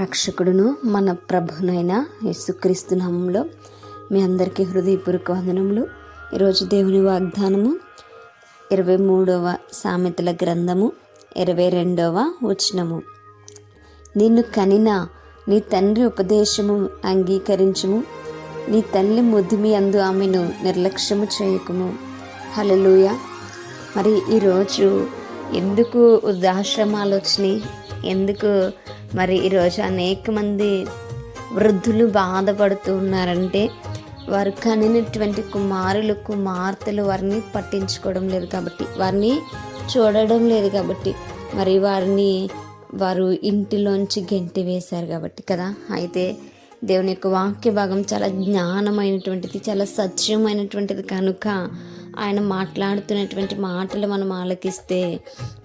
రక్షకుడును మన ప్రభునైన యేసుక్రీస్తు నామంలో మీ అందరికీ హృదయపూర్వక వందనములు. ఈరోజు దేవుని వాగ్దానము ఇరవై మూడవ సామెతల గ్రంథము ఇరవై రెండవ వచనము. నిన్ను కనిన నీ తండ్రి ఉపదేశము అంగీకరించుము. నీ తల్లి ముద్దిమి అందు ఆమెను నిర్లక్ష్యము చేయకుము. హలలుయ మరి ఈరోజు ఎందుకు ఉదాశ్రమాలు వచ్చినాయి? ఎందుకు మరి ఈరోజు అనేక మంది వృద్ధులు బాధపడుతూ ఉన్నారంటే వారు కనినటువంటి కుమారులు కుమార్తెలు వారిని పట్టించుకోవడం లేదు కాబట్టి వారిని చూడడం లేదు కాబట్టి మరి వారిని వారు ఇంటిలోంచి గెంటి వేశారు కాబట్టి కదా? అయితే దేవుని యొక్క వాక్య భాగం చాలా జ్ఞానమైనటువంటిది చాలా సత్యమైనటువంటిది. కనుక ఆయన మాట్లాడుతున్నటువంటి మాటలు మనం ఆలకిస్తే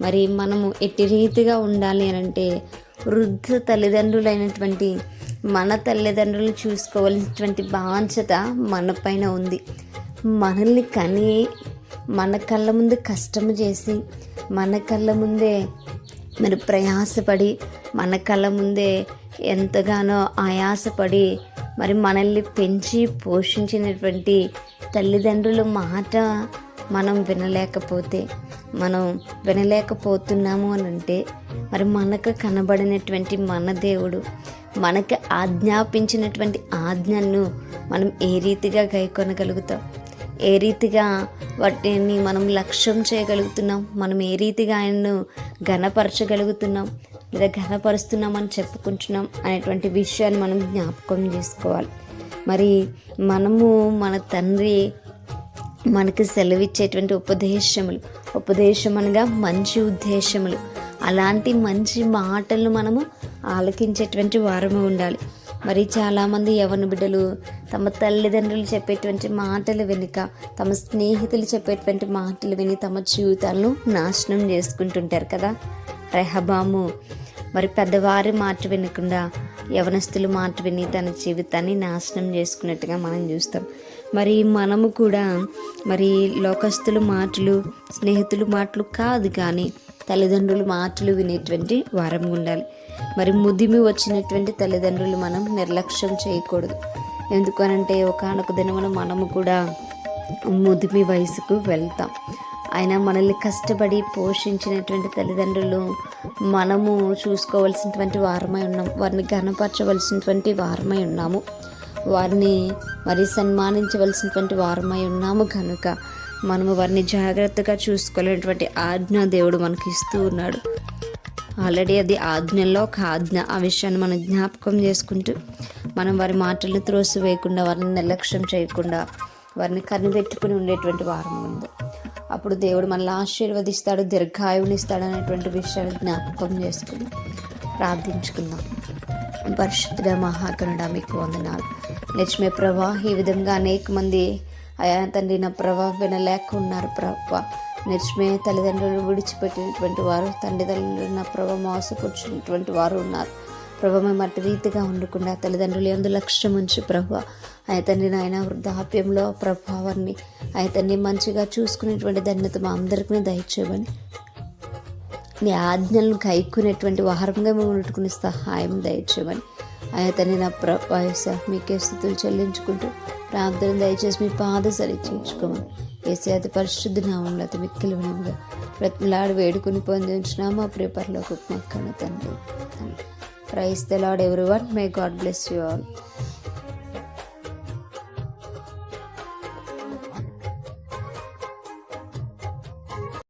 మరి మనము ఎట్టి రీతిగా ఉండాలి అని అంటే వృద్ధ తల్లిదండ్రులైనటువంటి మన తల్లిదండ్రులు చూసుకోవాల్సినటువంటి బాధ్యత మనపైన ఉంది. మనల్ని కని మన కళ్ళ ముందు కష్టం చేసి మన కళ్ళ ముందే మరి ప్రయాసపడి మన కళ్ళ ముందే ఎంతగానో ఆయాసపడి మరి మనల్ని పెంచి పోషించినటువంటి తల్లిదండ్రుల మాట మనం వినలేకపోతే మనం వినలేకపోతున్నాము అని అంటే మరి మనకు కనబడినటువంటి మన దేవుడు మనకు ఆజ్ఞాపించినటువంటి ఆజ్ఞను మనం ఏ రీతిగా గైకొనగలుగుతాం? ఏ రీతిగా వాటిని మనం లక్ష్యం చేయగలుగుతున్నాం? మనం ఏ రీతిగా ఆయనను ఘనపరచగలుగుతున్నాం? లేదా ఘనపరుస్తున్నామని చెప్పుకుంటున్నాం అనేటువంటి విషయాన్ని మనం జ్ఞాపకం చేసుకోవాలి. మరి మనము మన తండ్రి మనకు సెలవిచ్చేటువంటి ఉపదేశములు. ఉపదేశం అనగా మంచి ఉద్దేశములు. అలాంటి మంచి మాటలు మనము ఆలకించేటువంటి వారము ఉండాలి. మరి చాలామంది యవన బిడ్డలు తమ తల్లిదండ్రులు చెప్పేటువంటి మాటలు వెనుక తమ స్నేహితులు చెప్పేటువంటి మాటలు విని తమ జీవితాలను నాశనం చేసుకుంటుంటారు కదా. రెహబాము మరి పెద్దవారి మాట వినకుండా యవనస్తులు మాట విని తన జీవితాన్ని నాశనం చేసుకున్నట్టుగా మనం చూస్తాం. మరి మనము కూడా మరి లోకస్తుల మాటలు స్నేహితుల మాటలు కాదు కానీ తల్లిదండ్రుల మాటలు వినేటువంటి వారం ఉండాలి. మరి ముదిమి వచ్చినటువంటి తల్లిదండ్రులు మనం నిర్లక్ష్యం చేయకూడదు. ఎందుకనంటే ఒకనొక దినమున మనము కూడా ముదిమి వయసుకు వెళ్తాం. ఆయన మనల్ని కష్టపడి పోషించినటువంటి తల్లిదండ్రులు మనము చూసుకోవాల్సినటువంటి వారమై ఉన్నాం. వారిని ఘనపరచవలసినటువంటి వారమై ఉన్నాము. వారిని మరి సన్మానించవలసినటువంటి వారమై ఉన్నాము కనుక మనము వారిని జాగ్రత్తగా చూసుకోలేనటువంటి ఆజ్ఞ దేవుడు మనకి ఇస్తూ ఉన్నాడు. ఆల్రెడీ అది ఆజ్ఞల్లో ఒక ఆజ్ఞ. ఆ విషయాన్ని మనం జ్ఞాపకం చేసుకుంటూ మనం వారి మాటలను త్రోసివేయకుండా వారిని నిర్లక్ష్యం చేయకుండా వారిని కనిపెట్టుకుని ఉండేటువంటి వారం ఉంది అప్పుడు దేవుడు మనల్ని ఆశీర్వదిస్తాడు దీర్ఘాయువునిస్తాడు అనేటువంటి విషయాన్ని జ్ఞాపకం చేసుకుని ప్రార్థించుకుందాం. పరిశుద్ధ మహాకరుడ మీకు వందనాలు. నిజమే ప్రభా ఈ విధంగా అనేక మంది అయా తండ్రి నా ప్రభా వినలేక ఉన్నారు ప్రభా. నిజమే తల్లిదండ్రులు విడిచిపెట్టినటువంటి వారు తల్లిదండ్రులు నా ప్రభ మోసపుచ్చినటువంటి వారు ఉన్నారు. ప్రభా మేము అటు రీతిగా ఉండకుండా తల్లిదండ్రులు ఎందు లక్ష్యం ఉంచి ప్రభా. ఆయన తండ్రి నాయన వృద్ధాప్యంలో ప్రభావాన్ని ఆయన తండ్రి మంచిగా చూసుకునేటువంటి ధన్యత మా అందరికీ దయచేయమని నీ ఆజ్ఞలను కైక్కునేటువంటి వారంగా మేము ఉట్టుకుని సహాయం దయచేయమని అతని నా ప్ర మీకే స్థుతులు చెల్లించుకుంటూ ప్రార్థన దయచేసి మీ పాద సరిచేయించుకోమని ఏసీ అతి పరిశుద్ధ నామంలో అతి మిక్కిలి వినంగా ప్రతిలాడు వేడుకుని పొందించిన మా ప్రిపర్లో మక్కన తండ్రి. Praise the Lord everyone may God bless you all